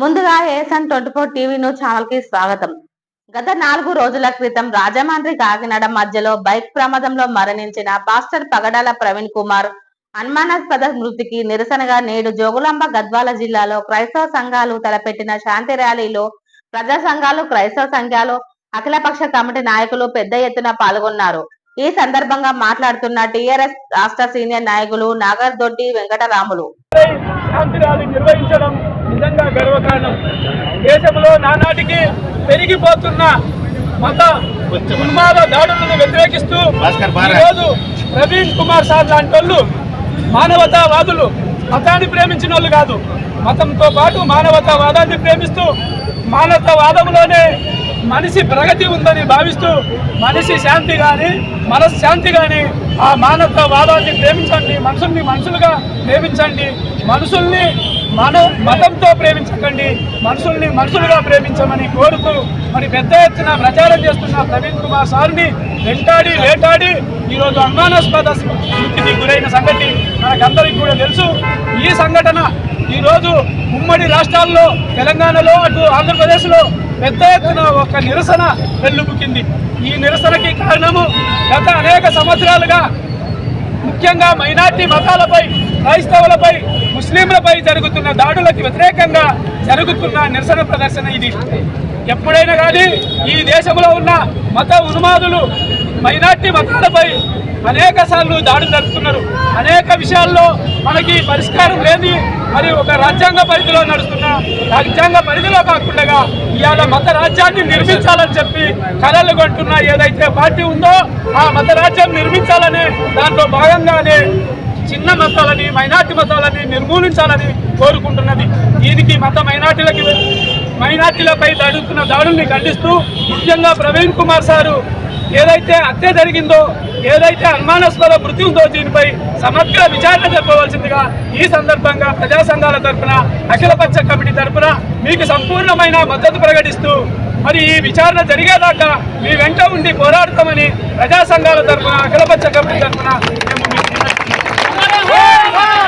ముందుగా ASN twenty four TV news ఛానల్కి స్వాగతం. గత నాలుగు రోజుల క్రితం రాజమండ్రి కాకినాడ మధ్యలో బైక్ ప్రమాదంలో మరణించిన పాస్టర్ పగడాల ప్రవీణ్ కుమార్ అనుమానాస్పద మృతికి నిరసనగా నేడు జోగులాంబ గద్వాల జిల్లాలో క్రైస్తవ సంఘాలు తలపెట్టిన శాంతి ర్యాలీలో ప్రజా సంఘాలు క్రైస్తవ సంఘాలు అఖిలపక్ష కమిటీ నాయకులు పెద్ద ఎత్తున పాల్గొన్నారు. ఈ సందర్భంగా మాట్లాడుతున్న టీఆర్ఎస్ రాష్ట్ర సీనియర్ నాయకులు నాగర్దొడ్డి వెంకటరాములు. నిర్వహించడం నిజంగా గర్వకారణం. దేశంలో నానాటికి పెరిగిపోతున్న మత ఉన్మాద దాడులను వ్యతిరేకిస్తూ. ఈరోజు ప్రవీణ్ కుమార్ సార్ లాంటి వాళ్ళు మానవతావాదులు మతాన్ని ప్రేమించిన వాళ్ళు కాదు. మతంతో పాటు మానవతావాదాన్ని ప్రేమిస్తూ మానవతావాదంలోనే మనిషి ప్రగతి ఉందని భావిస్తూ మనిషి శాంతి కానీ మనశ్శాంతి కానీ ఆ మానవతావాదాన్ని ప్రేమించండి మనుషుల్ని మనుషులుగా ప్రేమించండి మనుషుల్ని మన మతంతో ప్రేమించకండి మనుషుల్ని మనుషులుగా ప్రేమించమని కోరుతూ మరి పెద్ద ఎత్తున ప్రచారం చేస్తున్న ప్రవీణ్ కుమార్ సార్ని వెంటాడి వేటాడి ఈరోజు అనుమానాస్పద స్థితికి గురైన సంగతి మనకందరికీ కూడా తెలుసు. ఈ సంఘటన ఈరోజు ఉమ్మడి రాష్ట్రాల్లో తెలంగాణలో అటు ఆంధ్రప్రదేశ్లో పెద్ద ఎత్తున ఒక నిరసన వెల్లుబుకింది ఈ నిరసనకి కారణము గత అనేక సంవత్సరాలుగా ముఖ్యంగా మైనార్టీ మతాలపై క్రైస్తవులపై ముస్లింలపై జరుగుతున్న దాడులకు వ్యతిరేకంగా జరుగుతున్న నిరసన ప్రదర్శన ఇది. ఎప్పుడైనా కానీ ఈ దేశంలో ఉన్న మత ఉన్మాదులు మైనార్టీ మతాలపై అనేక సార్లు దాడులు జరుపుతున్నారు. అనేక విషయాల్లో మనకి పరిష్కారం లేని మరి ఒక రాజ్యాంగ పరిధిలో నడుస్తున్న రాజ్యాంగ పరిధిలో కాకుండా ఇవాళ మత రాజ్యాన్ని నిర్మించాలని చెప్పి కలలు కొంటున్న ఏదైతే పార్టీ ఉందో ఆ మత రాజ్యం నిర్మించాలనే దాంట్లో భాగంగానే చిన్న మతాలని మైనార్టీ మతాలని నిర్మూలించాలని కోరుకుంటున్నది. దీనికి మత మైనార్టీలకి మైనార్టీలపై జరుగుతున్న దాడుల్ని ఖండిస్తూ ముఖ్యంగా ప్రవీణ్ కుమార్ సారు ఏదైతే హత్య జరిగిందో ఏదైతే అనుమానాస్పద మృతి ఉందో దీనిపై సమగ్ర విచారణ జరపవలసిందిగా ఈ సందర్భంగా ప్రజా సంఘాల తరపున అఖిలపక్ష కమిటీ తరఫున మీకు సంపూర్ణమైన మద్దతు ప్రకటిస్తూ మరి ఈ విచారణ జరిగేదాకా మీ వెంట ఉండి పోరాడతామని ప్రజా సంఘాల తరఫున అఖిలపక్ష కమిటీ తరపున మేము మీకు